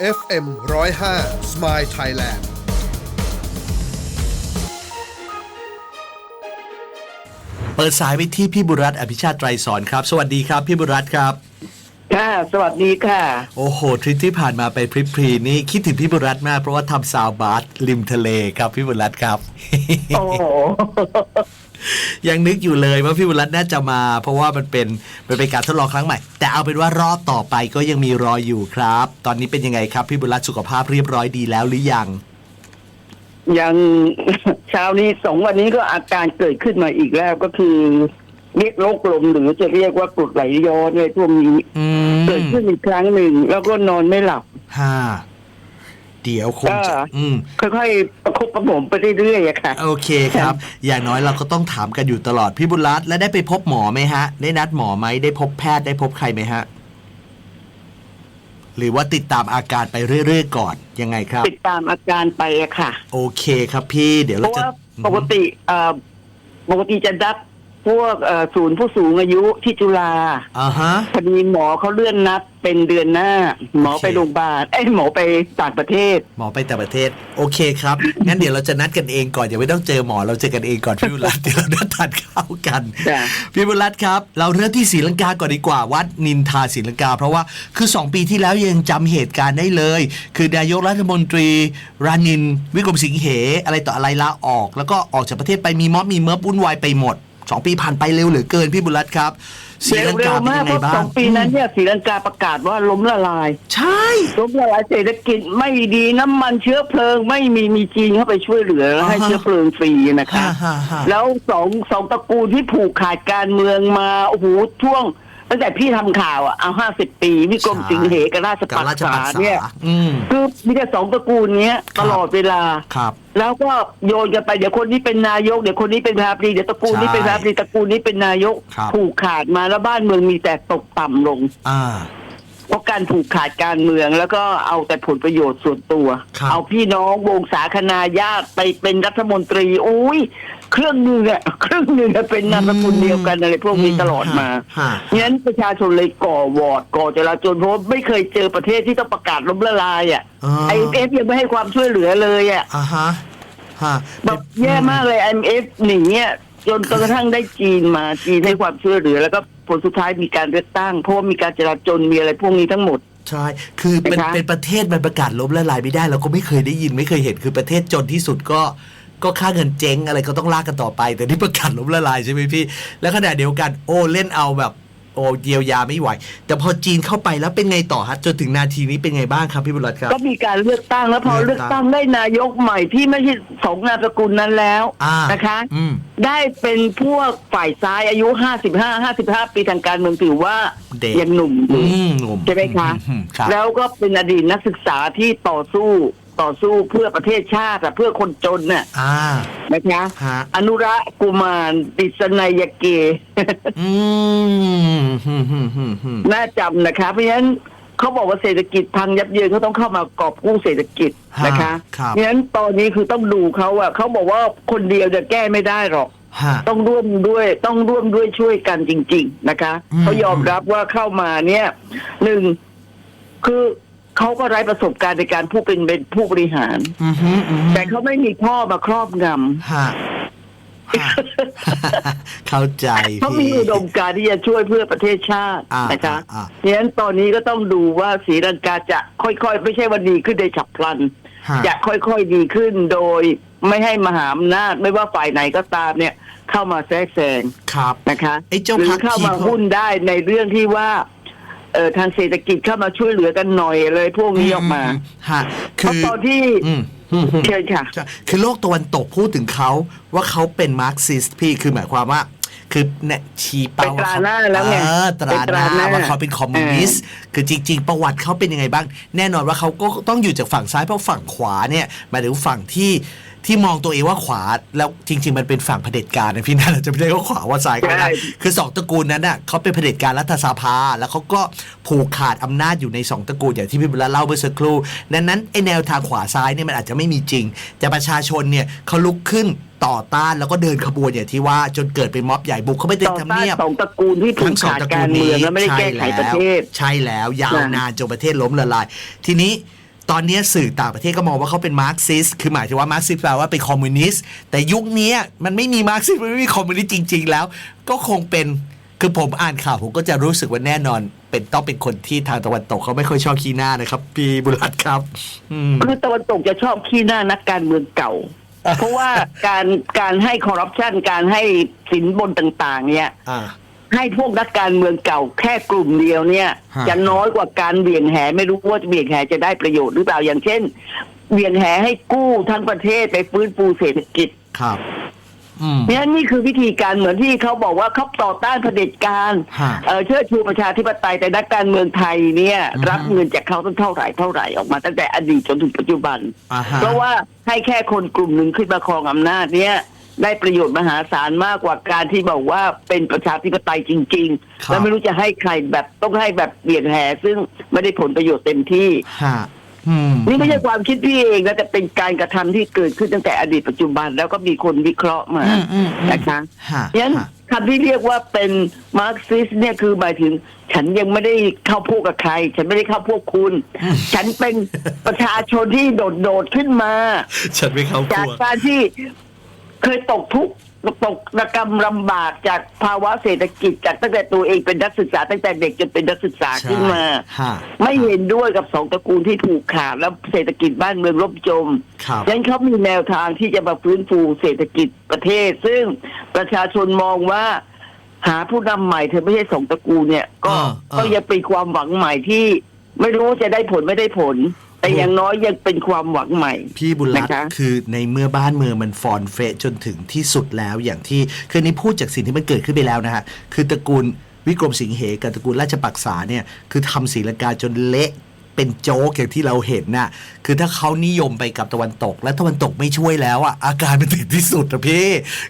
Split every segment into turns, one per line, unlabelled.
FM 105 Smile Thailand
เปิดสายไปที่พี่บุรัตน์อภิชาติไตรสอนครับ สวัสดีครับพี่บุรัตน์ครับ
ค่ะ สวัสดีค่ะ
โอ้โหทริปที่ผ่านมาไปพริพรีนี่คิดถึงพี่บุรัตน์มากเพราะว่าทำซาวบาร์ริมทะเลครับพี่บุรัตน์ครับ
โอ้โห
ยังนึกอยู่เลยว่าพี่บุรัตน์น่าจะมา เพราะว่ามันเป็นมันเป็นการทดลองครั้งใหม่ แต่เอาเป็นว่ารอบต่อไปก็ยังมีรอยอยู่ครับ ตอนนี้เป็นยังไงครับ พี่บุรัตน์สุขภาพเรียบร้อยดีแล้วหรือยัง
ยังเช้านี้สองวันนี้ก็อาการเกิดขึ้นมาอีกแล้วก็คือเรียกโรคลมหรือจะเรียกว่ากรดไหลย้อนในพวกนี้
อืม
เกิดขึ้นอีกครั้งหนึ่งแล้วก็นอนไม่หลับ
ฮ่า เดี๋ยวคงจะ
ก็
อืม
ค่อยๆประคบประหงมไปเรื่อยๆอะค่ะ
โอเคครับ อย่างน้อยเราก็ต้องถามกันอยู่ตลอดพี่บุญรัตน์และได้ไปพบหมอไหมฮะ ได้นัดหมอไหมได้พบแพทย์ได้พบใครไหมฮะ หรือว่าติดตามอาการไปเรื่อยๆก่อนยังไงครับ
ติดตามอาการไปอะค่ะ
โอเคครับพี่ เดี๋ยว
เพ
เรา
ราะ
จะ
ว่าปกติเอ่อปกติจะนัด พวกเอ่อศูนย์ผู้สูงอายุที่จุฬา
อ่าฮะ
พอดีหมอเขาเลื่อนนัดเป็นเดือนหน้า หมอไป
โอเค
โรงพยาบาลเอ้ยหมอไปต่างประเทศ
หมอไปแต่ประเทศ โอเคครับ งั้นเดี๋ยวเราจะนัดกันเองก่อนอย่าไม่ต้องเจอหมอเราเจอกันเองก่อนพี่บุญรัตน์เดี๋ยวเรานัดทานข้าวกัน
จ้ะ
พี่บุญรัตน์ครับ เราเริ่มที่ศรีลังกาก่อนดีกว่าวัดนินทาศรีลังกา เพราะว่าคือ 2 ปีที่แล้วยังจำเหตุการณ์ได้เลย คือนายกรัฐมนตรี รานิน วิกรมสิงห์เหอะไรต่ออะไรลาออก แล้วก็ออกจากประเทศไปมีม็อบมีเมิร์ฟวุ่นวายไปหมด 2ปีผ่านไปเร็วเหลือเกินพี่บุญรัตน์ครับศรีลัง
เร็
กาวเป็น
มาก
ยัง
เพ
ไง
ราะ
บ้า
สองงปีนั้นเนี่ยศรีลังกาประกาศว่าล้มละลาย
ใช่
ล้มละลายเศรษฐกิจไม่ดีน้ำมันเชื้อเพลิงไม่มีมีจีนเข้าไปช่วยเหลือแล้วให้
อ่าฮะ
เชื้อเพลิงฟรีนะคะ
ฮ่าฮ่าฮ่า
แล้วสองสองตระกูลที่ผูกขาดการเมืองมาโอ้โหช่วง ตั้งแต่พี่ทำข่าวอะเอาห้าสิบปีวิกรมสิงห์เหกับราช
กับ
ปัก
ราช
ษา
ปักษา
เนี่ย
อืม
คือมีแต่สองตระกูลเนี้ย
ครับ
ตลอดเวลา
ครับ
แล้วก็โยนกันไปเดี๋ยวคนนี้เป็นนายกเดี๋ยวคนนี้เป็นประธานาธิบดีเดี๋ยวตระกูลนี้เป็นประธานาธิบดีตระกูลนี้เป็นนายก
ครับ
ผูกขาดมาแล้วบ้านเมืองมีแต่ตกต่ำลง
อ่า
เพราะ การผูกขาดการเมือง แล้วก็เอาแต่ผลประโยชน์ส่วนตัว
ครับ
เอาพี่น้องวงศาคณาญาติไปเป็นรัฐมนตรีอุ้ยเครื่องหนึงอะเครื่องหนึงอะเป็นนามสกุลเดียวกันอะไรพวกนี้ตลอดมา
ฮะ
งั้นประชาชนเลยก่อวอร์ดก่อจราจนเพราะว่าไม่เคยเจอประเทศที่ต้องประกาศล้มละลายอะ
อ่า
ไอเอฟยังไม่ให้ความช่วยเหลือเลยอะ
อ่าฮะฮะ
แบบแย่มากเลย IMF หนีเนี่ยจนจนกระทั่งได้จีนมาจีนให้ความช่วยเหลือแล้วก็ ผลสุดท้ายมีการเลือกตั้ง เพราะว่ามีการจราจนมีอะไรพวกนี้ทั้งหมด
ใช่ คือเป็น
นะคะ
เป็นประเทศมันประกาศล้มละลายไม่ได้เราก็ไม่เคยได้ยินไม่เคยเห็นคือประเทศจนที่สุดก็ก็ค่าเงินเจ๊งอะไรก็ต้องลากกันต่อไป แต่นี่ประกาศล้มละลายใช่ไหมพี่ แล้วขณะเดียวกันโอ้เล่นเอาแบบ โอ้เยียวยาไม่ไหว แต่พอจีนเข้าไปแล้วเป็นไงต่อฮะจนถึงนาทีนี้เป็นไงบ้างครับพี่บุญรัตน์ครับ
ก็มีการเลือกตั้งแล้วพอ
เลื
เลื
อ
อกก
ตั้
ตั้
ง
งได้นายกใหม่ที่ไม่ใช่สองนามสกุลนั้นแล้ว
อ่า
นะคะ
อืม
ได้เป็นพวกฝ่ายซ้ายอายุห้าสิบห้าห้าสิบห้าปีทางการเมืองถือว่า
เด็ก
ยังหนุ่มอยู่
อืมหนุ่ม
ใช่ไหมคะ
อืมครับ
แล้วก็เป็นอดีตนักศึกษาที่ต่อสู้ ต่อสู้เพื่อประเทศชาติอะเพื่อคนจนน่ะ
อ่า
นะคะ
ฮะ
อนุรักษ์กุมารดิษนัยเก
อืมฮึมฮึมฮึมฮึม
น่าจำนะคะ เพราะฉะนั้นเขาบอกว่าเศรษฐกิจพังยับเยินเขาต้องเข้ามากอบกู้เศรษฐกิจนะคะ
ครับ
เพราะฉะนั้นตอนนี้คือต้องดูเขาอะเขาบอกว่าคนเดียวจะแก้ไม่ได้หรอก
ฮะ
ต้องร่วมด้วยต้องร่วมด้วยช่วยกันจริง ๆ นะคะ
อืม
เขายอมรับว่าเข้ามาเนี่ยหนึ่งคือ เขาก็ไร้ประสบการณ์ในการผู้เป็นเป็นผู้บริหาร
อืมฮึอืมฮึ
แต่เขาไม่มีพ่อมาครอบง
ฮะฮะเข้าใจำ
เขามี
พี่
อุดมการณ์ที่จะช่วยเพื่อประเทศชาติ
อ่าน
นะคะ
อ่า
เพราะฉะนั้นตอนนี้ก็ต้องดูว่าศรีลังกาจะค่อยๆ ไม่ใช่วันดีขึ้นในฉับพลัน
ฮะ
จะค่อยๆดีขึ้นโดยไม่ให้มหาอำนาจไม่ว่าฝ่ายไหนก็ตามเนี่ย เข้ามาแทรกแซง
ครับ
นะคะ
ไอ้เจ้า
หรื
พร
อ
รค
เข้ามา
People
หุ้นได้ในเรื่องที่ว่า เอ่อทางเศรษฐกิจเข้ามาช่วยเหลือกันหน่อยเลยพวกนี้ออกมา
ฮะ
เพ
คื
ราะ
อ
ตอนที่
อืมอืมอืม
เชิญค่ะ
ใช่คือโลกตะวันตกพูดถึงเขาว่าเขาเป็นมาร์กซิสต์พี่คือหมายความว่า คือเนี่ยชี้เป้า
เป็นตราหน้าแล้วไง
เออตรา
เป็นตรา
ห
ห
น้า
น้า
ว่าเขาเป็นคอมมิวนิสต์คือจริง ๆ ประวัติเขาเป็นยังไงบ้าง แน่นอนว่าเขาก็ต้องอยู่จากฝั่งซ้ายเพราะฝั่งขวาเนี่ยหมายถึงฝั่งที่ที่มองตัวเองว่าขวาแล้วจริง ๆ มันเป็นฝั่งเผด็จการนะพี่น่าจะไม่ได้ว่าขวาว่าซ้ายก็ไม่ได้
ใช่
คือสองตระกูลนั้นน่ะเขาเป็นเผด็จการรัฐสภา แล้วเขาก็ผูกขาดอำนาจอยู่ในสองตระกูลอย่างที่พี่บุญเล่าเมื่อสักครู่ดังนั้นไอแนวทางขวาซ้ายเนี่ยมันอาจจะไม่มีจริง แต่ประชาชนเนี่ยเขาลุกขึ้น ต่อต้านแล้วก็เดินขบวนอย่างที่ว่าจนเกิดเป็นม็อบใหญ่บุกเข้าไปใน
ต่อ
ทำ
ต้าน
เนียบ
สองตระกูลที่ผู
ทั้
ก
งสอง
ขาด
ตระกู
กา
ล
รเมื
นี้
องและไม่ได้แก้ไขประเทศ
ใช่แล้วยาวนานจนประเทศล้มละลาย ทีนี้ตอนเนี้ยสื่อต่างประเทศก็มองว่าเขาเป็นมาร์กซิส คือหมายถึงว่ามาร์กซิสแปลว่าเป็นคอมมิวนิสต์ แต่ยุคเนี้ยมันไม่มีมาร์กซิสมันไม่มีคอมมิวนิสต์จริง ๆ แล้ว ก็คงเป็น คือผมอ่านข่าวผมก็จะรู้สึกว่าแน่นอน เป็นต้องเป็นคนที่ทางตะวันตกเขาไม่ค่อยชอบขี้หน้านะครับ พี่บุรัตครับอืม
คือตะวันตกจะชอบขี้หน้านักการเมืองเก่า เพราะว่าการการให้คอร์รัปชันการให้สินบนต่าง ๆ เนี่ย
อ่า
ให้พวกนักการเมืองเก่าแค่กลุ่มเดียวเนี่ย
ฮะ
จะน้อยกว่าการเบี่ยงแหไม่รู้ว่าเบี่ยงแหจะได้ประโยชน์หรือเปล่าอย่างเช่นเบี่ยงแหให้กู้ทั้งประเทศไปฟื้นฟูเศรษฐกิจ
ครับ อืม
เนี่ยนี่คือวิธีการเหมือนที่เขาบอกว่าเขาต่อต้านเผด็จการ
ฮะ
เออเชิดชูประชาธิปไตยแต่นักการเมืองไทยเนี่ย
อือฮะ
รับเงินจากเขาตั้งเท่าไหร่เท่าไหร่ออกมาตั้งแต่อดีตจนถึงปัจจุบัน
อ่าฮะ
เพราะว่าให้แค่คนกลุ่มหนึ่งขึ้นมาครองอำนาจเนี่ยได้ประโยชน์มหาศาลมากกว่าการที่บอกว่าเป็นประชาธิปไตยจริง
ค
ๆ
รับ
แล้วไม่รู้จะให้ใครแบบต้องให้แบบเบี่ยงแหซึ่งไม่ได้ผลประโยชน์เต็มที่
ฮะ อืม
นี่ไม่ใช่ความคิดพี่เองนะแต่เป็นการกระทำที่เกิดขึ้นตั้งแต่อดีตปัจจุบัน แล้วก็มีคนวิเคราะห์มา
อืมอืมอืม
นะคะ
ฮะ
ฉะนั้น
ฮะ
คำที่เรียกว่าเป็นมาร์กซิสเนี่ยคือหมายถึง ฉันยังไม่ได้เข้าพวกกับใคร ฉันไม่ได้เข้าพวกคุณฉันเป็นประชาชนที่โดดโดดๆขึ้นมา
ฉันไม่เข้าพ
จาก
วก
การที่เคยตกทุกข์ ตกระกรรมลำบากจากภาวะเศรษฐกิจจากตั้งแต่ตัวเองเป็นนักศึกษา ตั้งแต่เด็กจนเป็นนักศึกษา
ใช่
ขึ้นมา
ฮะ
ไม่เห็นด้วยกับสองตระกูลที่ถูกขาดแล้วเศรษฐกิจบ้านเมืองล่มจม
ครับ
ฉะนั้นเขามีแนวทางที่จะมาฟื้นฟูเศรษฐกิจประเทศ ซึ่งประชาชนมองว่า หาผู้นำใหม่เธอไม่ใช่สองตระกูลเนี่ย ก็
อ่าอ่า
ก็ยังเป็นความหวังใหม่ที่ ไม่รู้จะได้ผลไม่ได้ผล แต่
ถูก
อย่างน้อยยังเป็นความหวังใหม่
พี่บุญรัต
นะคะ
น์คือในเมื่อบ้านเมืองมันฟอนเฟะจนถึงที่สุดแล้วอย่างที่คือนี่พูดจากสิ่งที่มันเกิดขึ้นไปแล้วนะฮะคือตระกูลวิกรมสิงเหกับตระกูลราชปักษาเนี่ยคือทำศรีลังกาจนเละ เป็นโจ๊กอย่างที่เราเห็นน่ะ คือถ้าเขานิยมไปกับตะวันตก และตะวันตกไม่ช่วยแล้วอะอาการมันถึงที่สุดอะพี่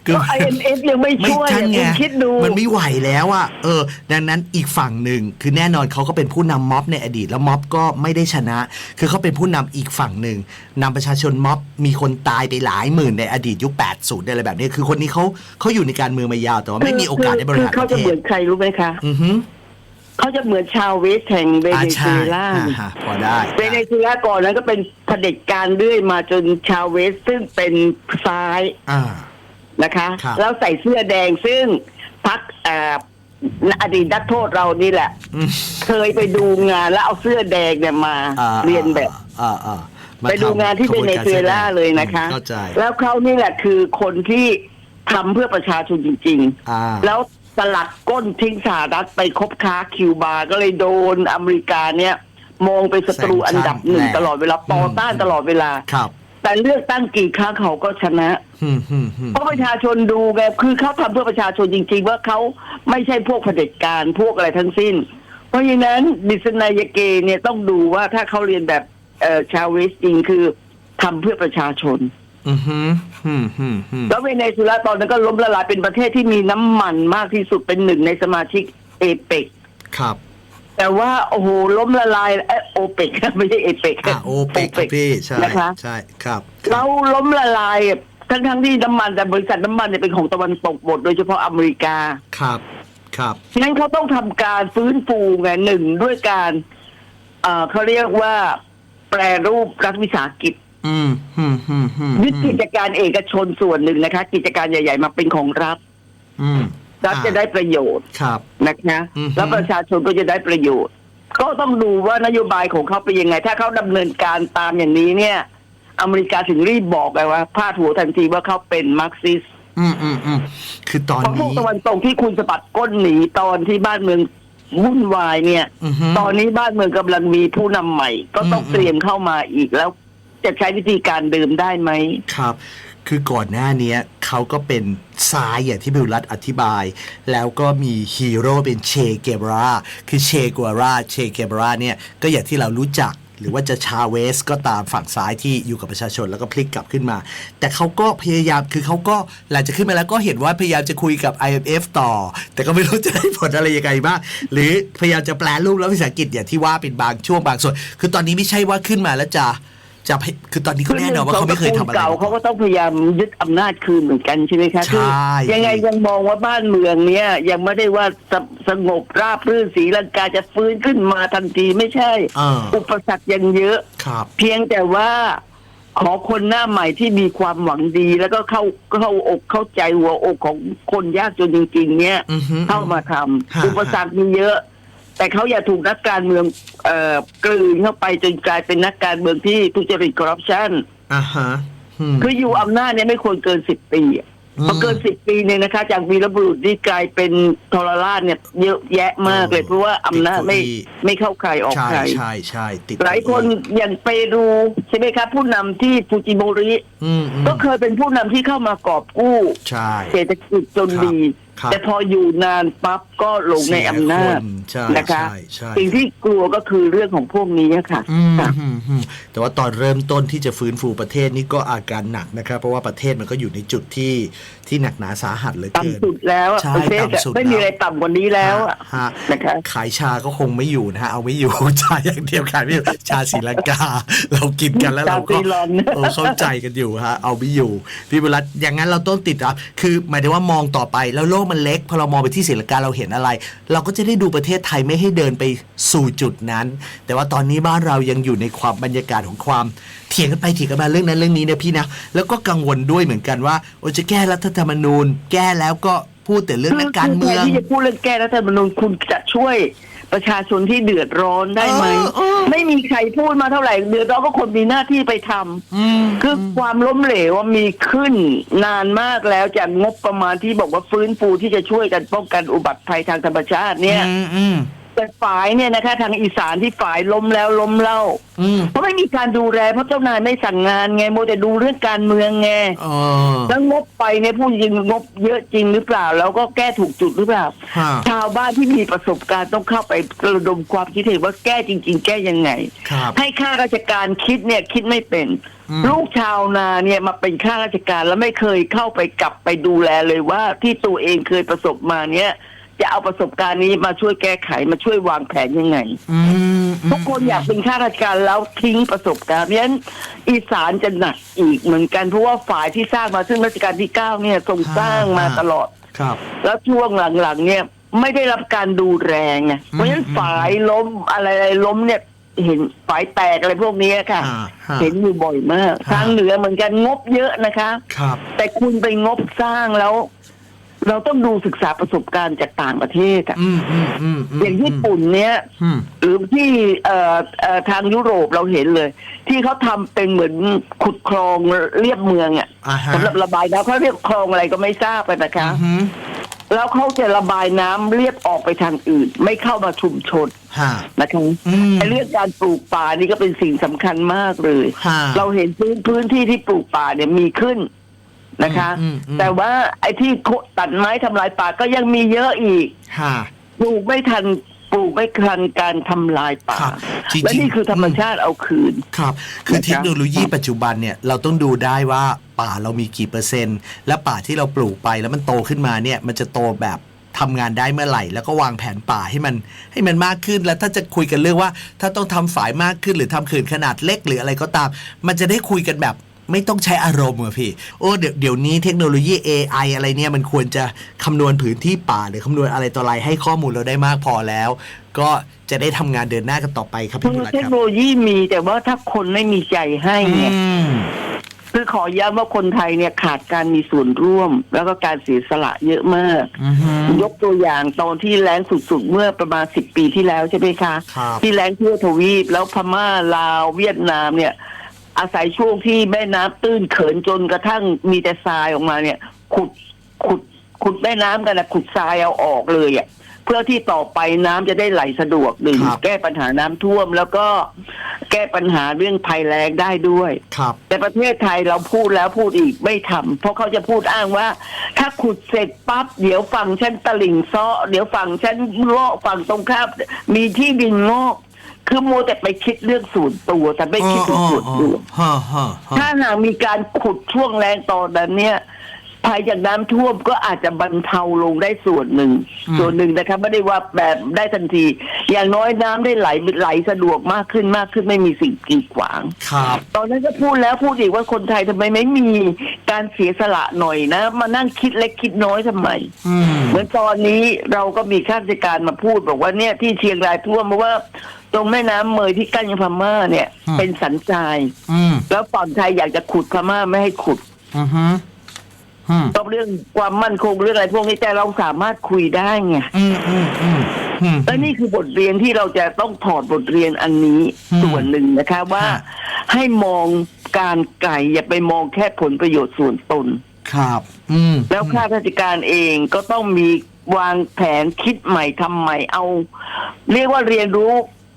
คือ
ก็ IMF ยังไม่
ไม่
ช่วย
ใช่
อะ
ไง
คุณคิดดู
มันไม่ไหวแล้วอะเออ ดังนั้นอีกฝั่งหนึ่งคือแน่นอนเขาก็เป็นผู้นำม็อบในอดีต แล้วม็อบก็ไม่ได้ชนะ คือเขาเป็นผู้นำอีกฝั่งหนึ่งนำประชาชนม็อบมีคนตายไปหลายหมื่นในอดีตยุค 80อะไรแบบนี้คือคนนี้เขาเขาอยู่ในการเมืองมายาวแต่ว่าไม่มีโอกาสได้บริหาร
คือ
ป
เขา
ระ
จะ
เท
เหมื
ศ
อนใครรู้ไหมคะ
อือฮึ
เขาจะเหมือนชาวเวสแห่งเว
อ่า
เนซุ
ใช่
เอลา
อ่าฮะพอได้
เวเนซุเอลาก่อนนั้นก็เป็นเผด็จการเรื่อยมาจนชาวเวสซึ่งเป็นซ้าย
อ่า
นะคะ
ครับ
แล้วใส่เสื้อแดงซึ่งพักเอ่ออดีตนักโทษเรานี่แหละ
อืม
เคยไปดูงานแล้วเอาเสื้อแดงเนี่ยมา
อ่า
เรียนแบบ
อ่าอ่ามา
ไปดู
ทำ
งานที่
ข
เว
บว
เน
กร
ซุเอลา
แสดง
เลยนะคะ
เข้าใจ
แล้วเขานี่แหละคือคนที่ทำเพื่อประชาชนจริง ๆ
อ่า
แล้วส ลัดก้นทิ้งสหรัฐไปคบค้าคิวบา ก็เลยโดนอเมริกาเนี่ย มองเป็นศัตรูอันดับหนึ่ง
แรง
ตลอดเวลาต่อต้านตลอดเวลา
ครับ
แต่เลือกตั้งกี่ครั้งเขาก็ชนะ
ฮึมฮึมฮึม
เพราะประชาชนดูไงคือเขาทำเพื่อประชาชนจริง ๆ ว่าเขาไม่ใช่พวกเผด็จการพวกอะไรทั้งสิ้น เพราะฉะนั้นดิสนายเกเนี่ยต้องดูว่าถ้าเขาเรียนแบบเอ่อชาวเวสจริงคือทำเพื่อประชาชน
อือฮึฮึมฮึมฮึม
แล้วเวเนซุเอลาตอนนั้นก็ล้มละลายเป็นประเทศที่มีน้ำมันมากที่สุดเป็นหนึ่งในสมาชิกเอเปก
ครับ
แต่ว่าโอ้โหล้มละลายเอโอเปกไม่ใช่เอเปก
อะโอเปกพี่ใช่
นะคะ
ใช่ครับ
เราล้มละลายทั้งทั้งๆที่น้ำมันแต่บริษัทน้ำมันเนี่ยเป็นของตะวันตกหมดโดยเฉพาะอเมริกา
ครับครับ
ฉะนั้นเขาต้องทำการฟื้นฟูไงหนึ่งด้วยการ เอ่อเขาเรียกว่าแปรรูปรัฐวิสาหกิจ
อืมฮึมฮึมฮึม
ยึดกิจการเอกชนส่วนหนึ่งนะคะ กิจการใหญ่ ๆ มาเป็นของรัฐ
อืม
รัฐจะได้ประโยชน์
ครับ
นะคะ
อือฮึ
แล้วประชาชนก็จะได้ประโยชน์ ก็ต้องดูว่านโยบายของเขาเป็นยังไง ถ้าเขาดำเนินการตามอย่างนี้เนี่ย อเมริกาถึงรีบบอกไงว่าพาดหัวทันทีว่าเขาเป็นมาร์กซิสต์
อืมอืมอืมคือตอน
เพราะพวก
นี้
ตะวันตกที่คุณสะบัดก้นหนีตอนที่บ้านเมืองวุ่นวายเนี่ย
อือฮึ
ตอนนี้บ้านเมืองกำลังมีผู้นำใหม่ ก็ต้อง
อืม
เตรียมเข้ามาอีกแล้ว จะใช้วิธีการเดิมได้ไหม
ครับ คือก่อนหน้านี้เขาก็เป็นซ้ายอย่างที่บิวรัตอธิบาย แล้วก็มีฮีโร่เป็นเชเกเบราคือเชกัวราเชเกเบราเนี่ยก็อย่างที่เรารู้จักหรือว่าจะชาเวสก็ตามฝั่งซ้ายที่อยู่กับประชาชนแล้วก็พลิกกลับขึ้นมา แต่เขาก็พยายามคือเขาก็หลังจากขึ้นมาแล้วก็เห็นว่าพยายามจะคุยกับ IMF ต่อ แต่ก็ไม่รู้จะได้ผลอะไรยังไงบ้างหรือพยายามจะแปลรูปแล้ววิสาหกิจอย่างที่ว่าเป็นบางช่วงบางส่วน คือตอนนี้ไม่ใช่ว่าขึ้นมาแล้วจะ จะให้คือตอนนี้ก็แน่นอนว่าเขาไม่เคยทำอะไร
เก่าเขาก็ต้องพยายามยึดอำนาจคืนเหมือนกันใช่ไหมคะ
ใช่
คือยังไงยังมองว่าบ้านเมืองเนี้ยยังไม่ได้ว่าสสงบราบรื่นสีลังกาจะฟื้นขึ้นมาทันทีไม่ใช่
อ่า
อุปสรรคยังเยอะ
ครับ
เพียงแต่ว่าขอคนหน้าใหม่ที่มีความหวังดี แล้วก็เข้าเข้าอกเข้าใจหัวอกของคนยากจนจริง ๆ เนี่ย
อือฮึ
เข้ามาท
ฮะำ
อุปสรรคมีเยอะ แต่เขาอย่าถูกนักการเมืองเอ่อกลืนเข้าไปจนกลายเป็นนักการเมืองที่ทุจริตคอร์รัปชัน
อ่าฮะอืม
คืออยู่อำนาจเนี่ยไม่ควรเกินสิบปีอะ
อืม
พอเกินสิบปีเนี่ยนะคะ จากวีรบุรุษนี่กลายเป็นทรราชเนี่ยเยอะแยะมากเลย
เออ
เพราะว่าอำนาจไม่
ติดเก้าอี้
ไม่เข้าใครออก
ใช่
ใคร
ใช่ใช่ติด
หลายคนอย่างเปรูใช่ไหมครับผู้นำที่ฟูจิโมริ
อืมอืม
ก็เคยเป็นผู้นำที่เข้ามากอบกู้
ใช่
เศรษฐกิจจนดี
ครับ
แต่พออยู่นานปั๊บก็หลงในอำนาจ
เสียคนใช่
นะคะ
ใช่ใช่
สิ่งที่กลัวก็คือเรื่องของพวกนี้ค่ะ
อืม
ค่ะ
อืมอืมแต่ว่าตอนเริ่มต้นที่จะฟื้นฟูประเทศนี่ก็อาการหนักนะครับ เพราะว่าประเทศมันก็อยู่ในจุดที่ที่หนักหนาสาหัสเหลือเกิน
ต่ำสุดแล้วอะ
ใช่
ประเทศอะ
ต่ำสุด
ไม่มีอะไรต่ำกว่านี้แล้วอะ
ฮะ
นะคะ
ขายชาก็คงไม่อยู่นะฮะเอาไม่อยู่ชาอย่างเดียวขายไม่อยู่ชาศรีลังกา เรากินกันแล้วเราก็
ชาซีรอน
เออเข้าใจกันอยู่ฮะเอาไม่อยู่พี่บุรัตอย่างนั้นเราต้องติดอะคือหมายถึงว่ามองต่อไปแล้วโลกมันเล็กพอเรามองไปที่ศรีลังกาเราเห็นอะไร เราก็จะได้ดูประเทศไทยไม่ให้เดินไปสู่จุดนั้น แต่ว่าตอนนี้บ้านเรายังอยู่ในความบรรยากาศของความเถียงกันไปเถียงกันมาเรื่องนั้นเรื่องนี้นะพี่นะแล้วก็กังวลด้วยเหมือนกันว่าโอ้จะแก้รัฐธรรมนูญ แก้แล้วก็พูดแต่เรื่องนักการเมือง
ที่จะพูดเรื่องแก้รัฐธรรมนูญคุณจะช่วย ประชาชนที่เดือดร้อนได้ไหม
เออเออ
ไม่มีใครพูดมาเท่าไหร่เดือดร้อนก็คนมีหน้าที่ไปทำ
อืม
คือความล้มเหลวมีขึ้นนานมากแล้วจากงบประมาณที่บอกว่าฟื้นฟูที่จะช่วยกันป้องกันอุบัติภัยทางธรรมชาติเนี่ย
อืมอืม
แต่ฝ่ายเนี่ยนะคะ ทางอีสานที่ฝ่ายล้มแล้วล้มเล่า
อืม
เพราะไม่มีการดูแลเพราะเจ้านายไม่สั่งงานไงโมแต่ดูเรื่องการเมืองไง
เออ
แล้วงบไปเนี่ยพูดจริงงบเยอะจริงหรือเปล่า แล้วก็แก้ถูกจุดหรือเปล่า
ฮะ
ชาวบ้านที่มีประสบการณ์ต้องเข้าไประดมความคิดเห็นว่าแก้จริง ๆ แก้ยังไง
ครับ
ให้ข้าราชการคิดเนี่ยคิดไม่เป็น
อืม
ลูกชาวนาเนี่ยมาเป็นข้าราชการแล้วไม่เคยเข้าไปกลับไปดูแลเลยว่าที่ตัวเองเคยประสบมาเนี่ย จะเอาประสบการณ์นี้มาช่วยแก้ไขมาช่วยวางแผนยังไง
อืม
ทุกคนอยากเป็นข้าราชการแล้วทิ้งประสบการณ์เพราะฉะนั้นอีสานจะหนักอีกเหมือนกันเพราะว่าฝ่ายที่สร้างมาซึ่งรัชกาลที่เก้าเนี่ยทรงสร้างมาตลอด
ครับ
แล้วช่วงหลังๆเนี่ยไม่ได้รับการดูแลไงเพราะฉะนั้น
อืม
ฝ่ายล้มอะไรๆล้มเนี่ยเห็นฝ่ายแตกอะไรพวกนี้ค่ะ
อ่าฮะ
เห็นอยู่บ่อยมาก
ฮะ
ทางเหนือเหมือนกันงบเยอะนะคะ
ครับ
แต่คุณไปงบสร้างแล้ว เราต้องดูศึกษาประสบการณ์จากต่างประเทศอะ
อืมอืมอืมม
อย่างญี่ปุ่นเนี่ย
อืม
หรือที่เอ่อเอ่อทางยุโรปเราเห็นเลย ที่เขาทำเป็นเหมือนขุดคลองเรียบเมืองอะ
อ่าฮะ
สำหรับระบายน้ำเขาเรียกคลองอะไรก็ไม่ทราบไปนะคะ
อือหือ
แล้วเขาจะระบายน้ำเรียบออกไปทางอื่น ไม่เข้ามาชุมชน
ฮะ
นะคะ
อืม
ไอ้เรื่องการปลูกป่านี่ก็เป็นสิ่งสำคัญมากเลย
ฮะ
เราเห็นพื้นพื้นที่ที่ปลูกป่าเนี่ยมีขึ้น นะคะ
อืมอืม
แต่ว่าไอ้ที่ตัดไม้ทำลายป่าก็ยังมีเยอะอีก
ฮะ
ปลูกไม่ทันปลูกไม่ทันการทำลายป่า
ครับจริงๆ
และนี่คือธรรมชาติเอาคืน
ครับ คือ
นะครับ
เทคโนโลยีปัจจุบันเนี่ยเราต้องดูได้ว่าป่าเรามีกี่เปอร์เซ็นต์ และป่าที่เราปลูกไปแล้วมันโตขึ้นมาเนี่ยมันจะโตแบบทำงานได้เมื่อไหร่ แล้วก็วางแผนป่าให้มันให้มันมากขึ้นแล้วถ้าจะคุยกันเรื่องว่า ถ้าต้องทำฝายมากขึ้นหรือทำเขื่อนขนาดเล็กหรืออะไรก็ตาม มันจะได้คุยกันแบบ ไม่ต้องใช้อารมณ์อะพี่ โอ้เดี๋ยวเดี๋ยวนี้เทคโนโลยี AI อะไรเนี่ยมันควรจะคำนวณพื้นที่ป่าหรือคำนวณอะไรต่ออะไรให้ข้อมูลเราได้มากพอแล้ว ก็จะได้ทำงานเดินหน้ากันต่อไปครับ
คื
พี่
อ
บุรัต
เทค
ครับ
โนโลยีมีแต่ว่าถ้าคนไม่มีใจให้เนี่ย
อืม
คือขอย้ำว่าคนไทยเนี่ยขาดการมีส่วนร่วม แล้วก็การเสียสละเยอะมาก
อือฮึ
ยกตัวอย่างตอนที่แรงสุดๆ เมื่อประมาณสิบปีที่แล้วใช่ไหมคะ
ครับ
ที่แรงทั่วทวีป แล้วพม่าลาวเวียดนามเนี่ย อาศัยช่วงที่แม่น้ำตื้นเขินจนกระทั่งมีแต่ทรายออกมาเนี่ย ขุดขุดขุดแม่น้ำกันนะขุดทรายเอาออกเลยอะเพื่อที่ต่อไปน้ำจะได้ไหลสะดวกหนึ่ง
ครับ
แก้ปัญหาน้ำท่วม แล้วก็แก้ปัญหาเรื่องภัยแล้งได้ด้วย
ครับ
แต่ประเทศไทยเราพูดแล้วพูดอีกไม่ทำเพราะเขาจะพูดอ้างว่า ถ้าขุดเสร็จปั๊บเดี๋ยวฝั่งฉันตลิ่งซ้อเดี๋ยวฝั่งฉันงอกฝั่งตรงข้ามมีที่ดินงอก คือโมวแต่ไปคิดเรื่องส่วนตัวแต่ไม่คิดถึงส่วนรวม
ฮะฮะฮะ
ถ้าหากมีการขุดช่วงแรงตอนนั้นเนี่ย ภัยจากน้ำท่วมก็อาจจะบรรเทาลงได้ส่วนหนึ่ง
อืม
ส่วนหนึ่งนะครับไม่ได้ว่าแบบได้ทันที อย่างน้อยน้ำได้ไหลไหลสะดวกมากขึ้นมากขึ้นไม่มีสิ่งกีดขวาง
ครับ
ตอนนั้นก็พูดแล้วพูดอีกว่าคนไทยทำไมไม่มีการเสียสละหน่อยนะ มานั่งคิดเล็กคิดน้อยทำไม
อืม
เหมือนตอนนี้เราก็มีข้าราชการมาพูดบอกว่าเนี่ยที่เชียงรายท่วมเพราะว่าตรงแม่น้ำเมยที่กั้นยังพม่าเนี่ย
อืม
เป็นสันทราย
อืม
แล้วฝั่งไทยอยากจะขุดพม่าไม่ให้ขุด
อือฮึอืม
ก็เรื่องความมั่นคงเรื่องอะไรพวกนี้แต่เราสามารถคุยได้ไง
อืมอืมอืมอืม
และนี่คือบทเรียนที่เราจะต้องถอดบทเรียนอันนี้
อืม
ส่วนหนึ่งนะคะว่า
ฮะ
ให้มองการไกลอย่าไปมองแค่ผลประโยชน์ส่วนตน
ครับ อืม
แล้วข้าราชการเองก็ต้องมีวางแผนคิดใหม่ทำใหม่เอา เรียกว่าเรียนรู้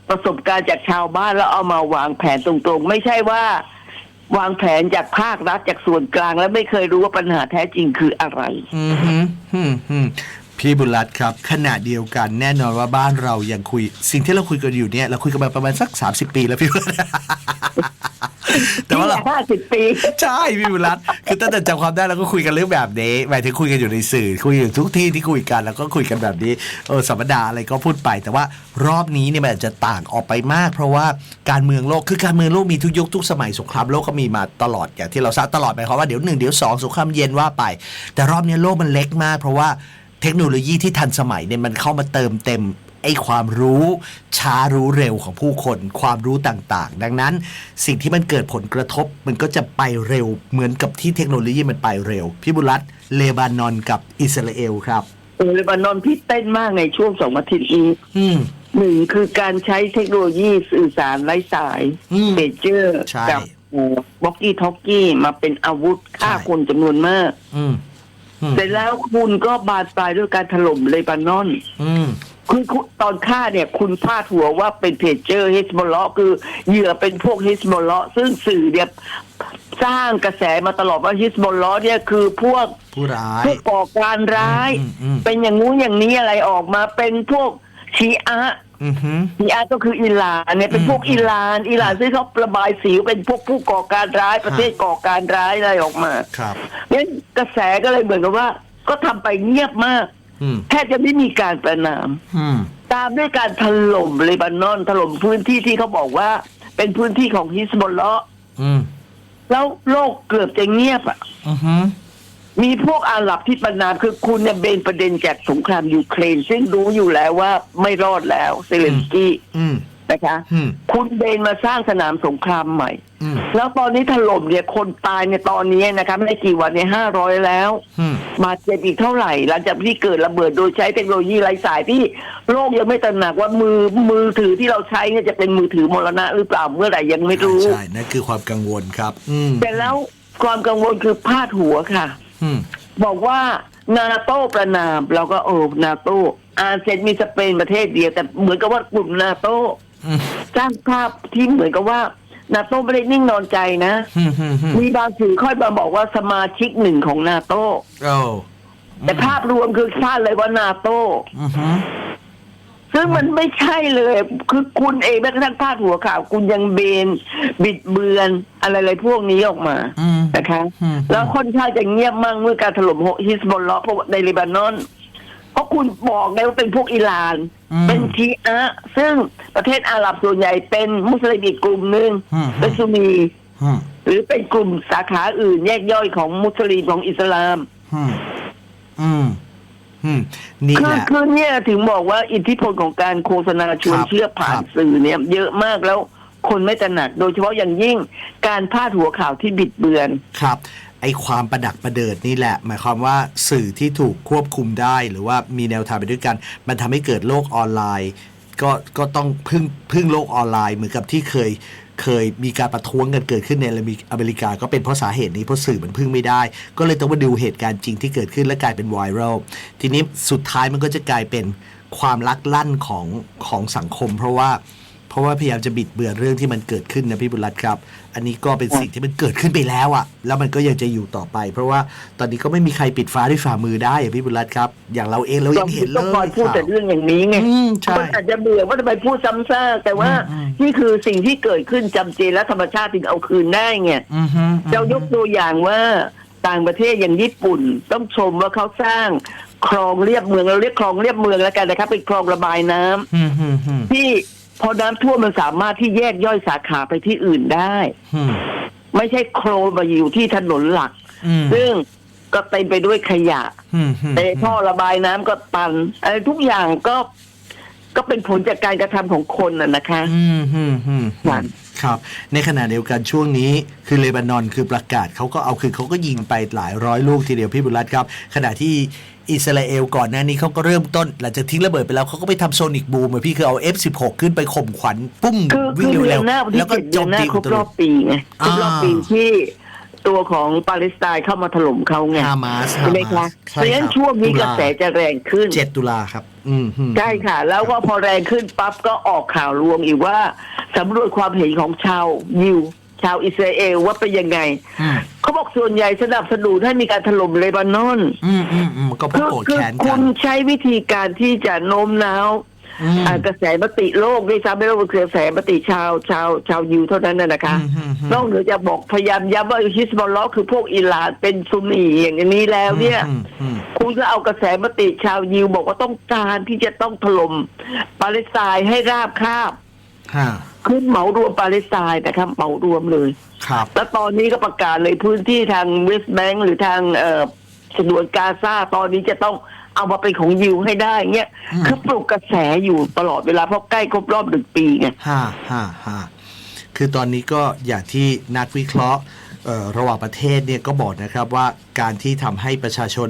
ประสบการณ์จากชาวบ้านแล้วเอามาวางแผนตรงๆ ไม่ใช่ว่า วางแผนจากภาครัฐจากส่วนกลาง แล้วไม่เคยรู้ว่าปัญหาแท้จริงคืออะไร
อืมฮึอืมฮึพี่บุญรัตน์ครับขณะเดียวกันแน่นอนว่าบ้านเรายังคุย สิ่งที่เราคุยกันอยู่เนี่ยเราคุยกันมาประมาณสัก 30 ปีแล้วพี่บุญรัต แต่ว่าเรา
ห้าสิบปี
ใช่พี่บุญรัตน์คือตั้งแต่จำความได้เราก็คุยกันเรื่องแบบนี้หมายถึงคุยกันอยู่ในสื่อ คุยอยู่ทุกที่ที่คุยกันแล้วก็คุยกันแบบนี้เออสัมปดาห์อะไรก็พูดไป แต่ว่ารอบนี้เนี่ยมันอาจจะต่างออกไปมาก เพราะว่าการเมืองโลกคือการเมืองโลกมีทุกยุคทุกสมัยสงครามโลกก็มีมาตลอดอย่างที่เราทราบตลอดหมายความว่าเดี๋ยวหนึ่งเดี๋ยวสองสงครามเย็นว่าไป แต่รอบนี้โลกมันเล็กมาก เพราะว่าเทคโนโลยีที่ทันสมัยเนี่ยมันเข้ามาเติมเต็ม ไอ้ความรู้ช้ารู้เร็วของผู้คนความรู้ต่างๆ ดังนั้น สิ่งที่มันเกิดผลกระทบมันก็จะไปเร็วเหมือนกับที่เทคโนโลยีมันไปเร็ว พี่บุรัตน์เลบานอนกับอิสราเอลครับ
เออเลบานอนพี่เต้นมากในช่วงสองอาทิตย์นี้
อืม
หนึ่งคือการใช้เทคโนโลยีสื่อสารไร้สาย
อืม
เบเจอร์
ใช่
กับบ็อกกี้ท็อกกี้มาเป็นอาวุธฆ่า
ใช่
คนจำนวนมาก
อืมอืม
เสร็จแล้วคุณก็บานปลายด้วยการถล่มเลบานอน
อืม
คือคุณตอนฆ่าเนี่ย คุณพาดหัวว่าเป็นเพจเจอร์ฮิสบอลเลาะคือเหยื่อเป็นพวกฮิสบอลเลาะซึ่งสื่อเนี่ยสร้างกระแสมาตลอดว่าฮิสบอลเลาะเนี่ยคือพวก
ผู้ร้าย
พวกก่อการร้าย
อืมอืม
เป็นอย่างงู้นอย่างนี้อะไรออกมาเป็นพวกชีอะห์
อือฮึ
ชีอะห์ก็คืออิหร่านเนี่ยเป็นพวก
อืม
อิหร่านอิหร่านซึ่งเขาระบายสีว่าเป็นพวกผู้ก่อการร้ายประเทศก่อการร้ายอะไรออกมา
ครับ
เนี่ยกระแสก็เลยเหมือนกับว่า ก็ทำไปเงียบมาก
อืม
แทบจะไม่มีการประนาม
อืม
ตามด้วยการถล่มเลบานอน ถล่มพื้นที่ที่เขาบอกว่า เป็นพื้นที่ของฮิสบอลเลาะห์
อืม
แล้วโลกเกือบจะเงียบอะ
อือฮึ
มีพวกอาหรับที่ประนามคือคุณเนี่ยเบนประเด็นจากสงครามยูเครน ซึ่งรู้อยู่แล้วว่าไม่รอดแล้วเซเลนสกี้
อืม
นะคะ
อืม
คุณเบนมาสร้างสนามสงครามใหม่
อืม
แล้วตอนนี้ถล่มเนี่ยคนตายในยตอนนี้นะคะไม่กี่วันเนี่ยห้าร้อยแล้ว
อืม
บาดเจ็บอีกเท่าไหร่ หลังจากที่เกิดระเบิดโดยใช้เทคโนโลยีไร้สายที่โลกยังไม่ตระหนักว่ามือมือถือที่เราใช้เนี่ยจะเป็นมือถือมรณะหรือเปล่าเมื่อไหร่ยังไม่รู้
ใช่นั่นคือความกังวลครับอืม
แต่แล้วความกังวลคือพาดหัวค่ะ
อืม
บอกว่านาโต้ประนามเราก็โอ้นาโต้อาเซนมีสเปนประเทศเดียวแต่เหมือนกับว่ากลุ่มนาโต้
อืม
สร้างภาพที่เหมือนกับว่านาโต้ไม่ได้นิ่งนอนใจนะ
อืมอืมอืม
มีบางสื่อค่อยมาบอกว่าสมาชิกหนึ่งของนาโต้
โอ้
แต่ภาพรวมคือพลาดเลยว่านาโต้
อือฮึ
ซึ่งมันไม่ใช่เลย คือคุณเองแม้กระทั่งพาดหัวข่าว คุณยังเบน บิดเบือนอะไรอะไรพวกนี้ออกมา
อืม
นะคะ
อืม
แล้วค่อนข้างจะเงียบมากเมื่อการถล่มฮิสบอลเลาะห์เพราะว่าในเลบานอน เพราะคุณบอกไงว่าเป็นพวกอิหร่าน
อืม
เป็นชีอะห์ซึ่งประเทศอาหรับส่วนใหญ่เป็นมุสลิมอีกกลุ่มหนึ่ง
อืม
เป็นซุนนี
อืม
หรือเป็นกลุ่มสาขาอื่นแยกย่อยของมุสลิมของอิสลาม
อืมอืมอืมนี่
คื
แห
อ
ละ
คือเนี่ยถึงบอกว่าอิทธิพลของการโฆษณาชวน
ครับ
เชื่อผ่าน
ครับ
สื่อเนี่ย เยอะมากแล้วคนไม่ตระหนัก โดยเฉพาะอย่างยิ่งการพาดหัวข่าวที่บิดเบือน
ครับ ไอความประดักประเดิดนี่แหละ หมายความว่าสื่อที่ถูกควบคุมได้ หรือว่ามีแนวทางไปด้วยกัน มันทำให้เกิดโลกออนไลน์ ก็ก็ต้องพึ่งพึ่งโลกออนไลน์เหมือนกับที่เคยเคยมีการประท้วงกันเกิดขึ้นในอเมริกา ก็เป็นเพราะสาเหตุนี้เพราะสื่อมันพึ่งไม่ได้ ก็เลยต้องมาดูเหตุการณ์จริงที่เกิดขึ้นและกลายเป็นไวรัลทีนี้สุดท้ายมันก็จะกลายเป็นความลักลั่นของของสังคม เพราะว่า เพราะว่าพยายามจะบิดเบือนเรื่องที่มันเกิดขึ้นนะพี่บุญรัตน์ครับ อันนี้ก็เป็นสิ่งที่มันเกิดขึ้นไปแล้วอะแล้วมันก็ยังจะอยู่ต่อไป เพราะว่าตอนนี้ก็ไม่มีใครปิดฟ้าด้วยฝ่ามือได้อะพี่บุญรัตน์ครับ อย่างเราเองเรายังเห็นเล
ก็
ย
คอยพูดแต่
ข่าว
เรื่องอย่างนี้ไง
อืมใช่
มันอาจจะเบื่อว่าทำไมพูดซ้ำซากแต่ว่า
อืมอืม
นี่คือสิ่งที่เกิดขึ้นจำเจและธรรมชาติถึงเอาคืนได้ไง
อือฮึ
เรายกตัวอย่างว่าต่างประเทศอย่างญี่ปุ่นต้องชมว่าเขาสร้างคลองเรียบเมืองเราเรียกคลองเรียบเมืองแล้วกันนะครับเป็นคลองระบายน้ำ
อืมอืมอืม
ที่ พอน้ำท่วมมันสามารถที่แยกย่อยสาขาไปที่อื่นได้
อืม
ไม่ใช่โครนมาอยู่ที่ถนนหลัก
อืม
ซึ่งก็เต็มไปด้วยขยะ
อืมอืม
แต่ท่อระบายน้ำก็ตันอะไรทุกอย่างก็ก็เป็นผลจากการกระทำของคนน่ะนะคะ
อืมอืมอืม
ครับ
ครับ ในขณะเดียวกันช่วงนี้คือเลบานอนคือประกาศเขาก็เอาคือเขาก็ยิงไปหลายร้อยลูกทีเดียวพี่บุญรัตน์ครับ ขณะที่ อิสราเอลก่อนหน้านี้เขาก็เริ่มต้น หลังจากทิ้งระเบิดไปแล้วเขาก็ไปทำโซนิกบูมอะพี่คือเอา F16 ขึ้นไปข่มขวัญปุ้ม
คือคื
วิ่ง
อเดื
เร็
อ
วน
หน้าวัน
ๆ
ที่
แล้วก็
เจ็ด
โจ
เดือน
ม
หน้า
ตี
ครบรอบปีไงครบรอบ
อ่า
ปีที่ตัวของปาเลสไตน์เข้ามาถล่มเขาไง
ฮามาส
ใช่ไหม
ฮามา
คะ
ส
เพราะฉะนั้นช่วงนี้กระแสจะแรงขึ้น
เจ็ดตุลาครับ อืมอืม
ใช่ค่ะ แล้วก็พอแรงขึ้นปั๊บก็ออกข่าวลวงอีกว่าสำรวจความเห็นของชาวยิว ชาวอิสราเอลว่าเป็นยังไง
อืม
เขาบอกส่วนใหญ่สนับสนุนให้มีการถล่มเลบานอน
อืมอืมอืมก็เพราะโกรธ
คื
แค้น
คุ
กัน
ณใช้วิธีการที่จะโน้มน้าว
อืม
อ่ากระแสมติโลกด้วยซ้ำไม่ต้องเป็นกระแสมติชาวชาวชาวยิวเท่านั้นนะนะคะ
อืมอืมอืม
นอกเหนือจากบอกพยายามย้ำว่าฮิสบอลเลาะห์คือพวกอิหร่านเป็นซุนนีอย่างนี้แล้วเนี่ย
อืมอืม
คุณก็เอากระแสมติชาวยิวบอกว่าต้องการที่จะต้องถล่มปาเลสไตน์ให้ราบคาบ
ฮะ
ขึ้นเหมารวมปาเลสไตน์นะครับเหมารวมเลย
ครับ
แล้วตอนนี้ก็ประกาศเลยพื้นที่ทางเวสต์แบงก์หรือทางเอ่อฉนวนกาซาตอนนี้จะต้องเอามาเป็นของยิวให้ได้เงี้ย
อืม
คือปลุกกระแสอยู่ตลอดเวลาเพราะใกล้ครบรอบหนึ่งปีไง
ฮ่าฮ่าฮ่าคือตอนนี้ก็อย่างที่นักวิเคราะห์เอ่อระหว่างประเทศเนี่ยก็บอกนะครับว่าการที่ทำให้ประชาชน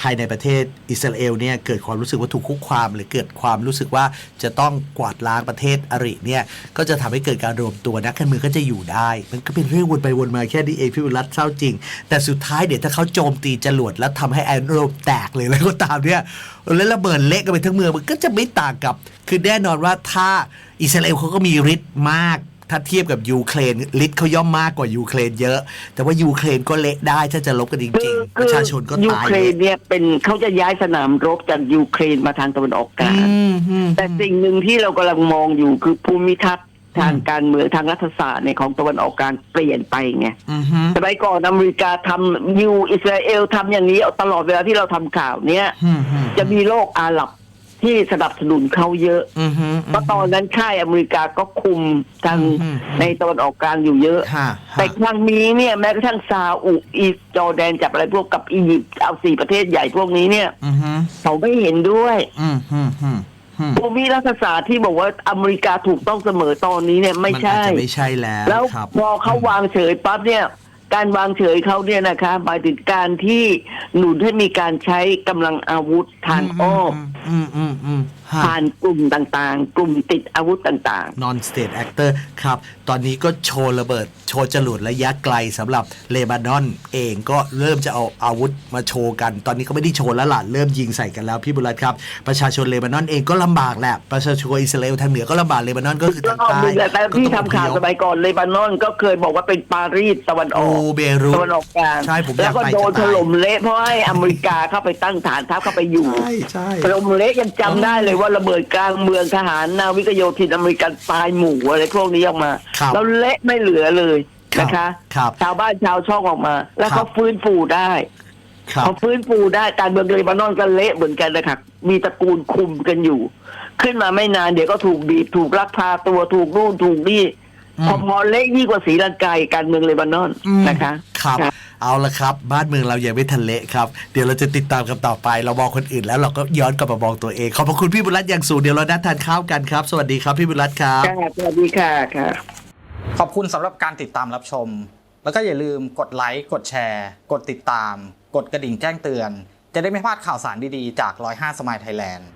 ภายในประเทศอิสราเอลเนี่ยเกิดความรู้สึกว่าถูกคุกคาม หรือเกิดความรู้สึกว่าจะต้องกวาดล้างประเทศอริเนี่ยก็จะทำให้เกิดการรวมตัวนักการเมืองก็จะอยู่ได้ มันก็เป็นเรื่องวนไปวนมาแค่นี้เองพี่วิรัตเศร้าจริง แต่สุดท้ายเดี๋ยวถ้าเขาโจมตีจรวดแล้วทำให้ออนโดมแตกเลยแล้วก็ตามเนี่ยแล้วระเบิดเละกันไปทั้งเมืองมันก็จะไม่ต่างกับ คือแน่นอนว่าถ้าอิสราเอลเขาก็มีฤทธิ์มาก ถ้าเทียบกับยูเครนฤทธิ์เขาย่อมมากกว่ายูเครนเยอะ แต่ว่ายูเครนก็เละได้ถ้าจะลบกันจ
คื
ริง
อ
ๆประชาชนก็
ยู
ตาย
เครนเนี่ยเป็นเขาจะย้ายสนามรบจากยูเครนมาทางตะวันออกกลาง
อืมอืม
แต่สิ่งหนึ่งที่เรากำลังมองอยู่คือภูมิทัศน์ทาง
อืม
การเมืองทางรัฐศาสตร์ในยของตะวันออกกลางเปลี่ยนไปไง
อืมฮึ
สมัยก่อนอเมริกาทำยูอิสราเอลทำอย่างนี้ตลอดเวลาที่เราทำข่าวเนี้ย
อืมฮึ
จะมีโลกอาหรับ ที่สนับสนุนเขาเยอะ
อืมฮึ
เพราะตอนนั้นค่ายอเมริกาก็คุมทาง
อืม
ในตะวันออกกลางอยู่เยอะ
ฮะ
แต่
ฮะ
ครั้งนี้เนี่ยแม้กระทั่งซาอุอีสจอร์แดนจับอะไรพวกกับอียิปต์เอาสี่ประเทศใหญ่พวกนี้เนี่ย
อืมฮึ
เขาไม่เห็นด้วย
อืมฮึฮึฮึ
ภูมิรัฐศาสตร์ที่บอกว่าอเมริกาถูกต้องเสมอตอนนี้เนี่ยไม่
นอาจ
ใช่
จะไม่ใช่แล้ว
แล้ว
ครับ
พอเขาวางเฉยปั๊บเนี่ย การวางเฉยเขาเนี่ยนะคะหมายถึงการที่หนุนให้มีการใช้กำลังอาวุธทางอ้อม
อืมอืมอืมฮะ
ผ่านกลุ่มต่างๆ กลุ่มติดอาวุธต่าง
non state actor ครับ ตอนนี้ก็โชว์ระเบิด โชว์จรวดระยะไกลสำหรับเลบานอนเองก็เริ่มจะเอาอาวุธมาโชว์กัน ตอนนี้ก็ไม่ได้โชว์แล้วล่ะเริ่มยิงใส่กันแล้วพี่บุรัตครับ ประชาชนเลบานอนเองก็ลำบากแหละ ประชาชนอิสราเอลทางเหนือก็ลำบากเลบานอนก็คือ
ๆก็
ทางใต้
หนึ่งแหละแต่ที่
ก็
ทำ
ต้อง
ข่าว
อพ
ส
ยพ
มัยก่อนเลบานอนก็เคยบอกว่าเป็นปารีสตะวันอ
โอ
อก
เบรุต
ตะวันออกกลาง
ใช่ผมอ
แล้
ยาวก
ก็
ไป
โดน
จะ
ถ
ตาย
ล่มเละเพราะให้อเมริกาเข้าไปตั้งฐานทัพเข้าไปอยู่
ใช่ใช่
ถล่มเละยังจำได้เลยว่าระเบิดกลางเมืองทหารนาวิกโยธินอเมริกันตายหมู่อะไรพวกนี้ออกมา
ครับ
แล้วเละไม่เหลือเลยนะคะ
ครับ
ชาวบ้านชาวช่องออกมา แล้ว
ครั
เขา
บ
ฟื้นฟูได้
ครับ
เขาฟื้นฟูได้การเมืองเลบานอนก็เละเหมือนกันนะคะมีตระกูลคุมกันอยู่ ขึ้นมาไม่นานเดี๋ยวก็ถูกบีบถูกลักพาตัวถูกนู่นถูกนี่
อืม
พอพอเละยิ่งกว่าศรีลังกาการเมืองเลบานอน
อืม
นะคะ
ครับ
ครับ
เอาละครับ บ้านเมืองเรายังไม่ทันเละครับ เดี๋ยวเราจะติดตามกันต่อไป เรามองคนอื่นแล้วเราก็ย้อนกลับมามองตัวเอง ขอบพระคุณพี่บุญรัตน์อย่างสูงเดี๋ยวเรานัดทานข้าวกันครับ สวัสดีครับพี่บุญรัตน์ครับ
ค่ะสวัสดีค่ะค่ะ
ขอบคุณสำหรับการติดตามรับชม แล้วก็อย่าลืมกดไลค์กดแชร์ กดติดตาม กดกระดิ่งแจ้งเตือน จะได้ไม่พลาดข่าวสารดีๆจาก 105 สมายไทยแลนด์